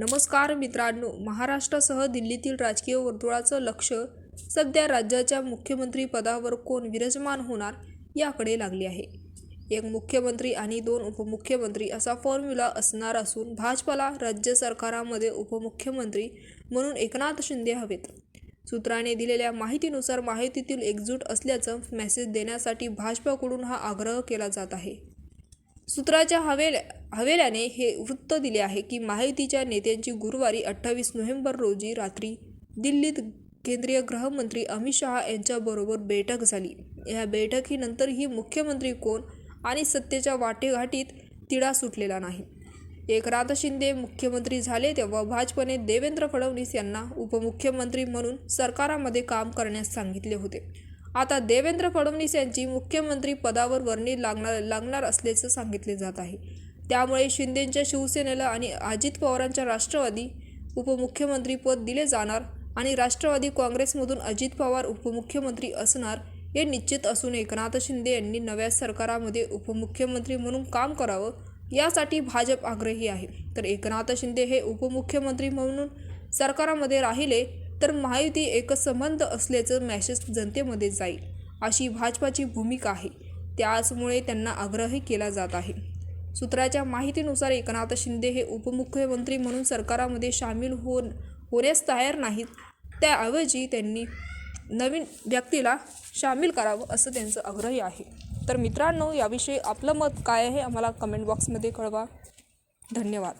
नमस्कार मित्रांनो महाराष्ट्रासह दिल्लीतील राजकीय वर्तुळाचं लक्ष सध्या राज्याच्या मुख्यमंत्रीपदावर कोण विराजमान होणार याकडे लागले आहे. एक मुख्यमंत्री आणि दोन उपमुख्यमंत्री असा फॉर्म्युला असणार असून भाजपला राज्य सरकारामध्ये उपमुख्यमंत्री म्हणून एकनाथ शिंदे हवेत. सूत्राने दिलेल्या माहितीनुसार माहितीतील एकजूट असल्याचं मेसेज देण्यासाठी भाजपाकडून हा आग्रह केला जात आहे. सूत्राच्या हवेल्या हवेल्याने हे वृत्त दिले आहे की माहितीच्या नेत्यांची गुरुवारी अठ्ठावीस नोव्हेंबर रोजी रात्री दिल्लीत केंद्रीय गृहमंत्री अमित शहा यांच्याबरोबर बैठक झाली. या बैठकीनंतरही मुख्यमंत्री कोण आणि सत्तेच्या वाटेघाटीत तिढा सुटलेला नाही. एकनाथ शिंदे मुख्यमंत्री झाले तेव्हा भाजपने देवेंद्र फडणवीस यांना उपमुख्यमंत्री म्हणून सरकारामध्ये काम करण्यास सांगितले होते. आता देवेंद्र फडणवीस यांची मुख्यमंत्री पदावर वर्णी लागणार लागणार असल्याचं सांगितले जात आहे. त्यामुळे शिंदेंच्या शिवसेनेला आणि अजित पवारांच्या राष्ट्रवादी उपमुख्यमंत्रीपद दिले जाणार आणि राष्ट्रवादी काँग्रेसमधून अजित पवार उपमुख्यमंत्री असणार हे निश्चित असून एकनाथ शिंदे यांनी नव्या सरकारामध्ये उपमुख्यमंत्री म्हणून काम करावं यासाठी भाजप आग्रही आहे. तर एकनाथ शिंदे हे उपमुख्यमंत्री म्हणून सरकारामध्ये राहिले तर महायुती एकसंबंध असल्याचं मॅसेज जनतेमध्ये जाईल अशी भाजपाची भूमिका आहे. त्याचमुळे त्यांना आग्रही केला जात आहे. सूत्राच्या माहितीनुसार एकनाथ शिंदे हे उपमुख्यमंत्री म्हणून सरकारामध्ये सामील हो होण्यास तयार नाहीत. त्याऐवजी त्यांनी नवीन व्यक्तीला सामील करावं असं त्यांचं आग्रही आहे. तर मित्रांनो याविषयी आपलं मत काय आहे? आम्हाला कमेंट बॉक्समध्ये कळवा. धन्यवाद.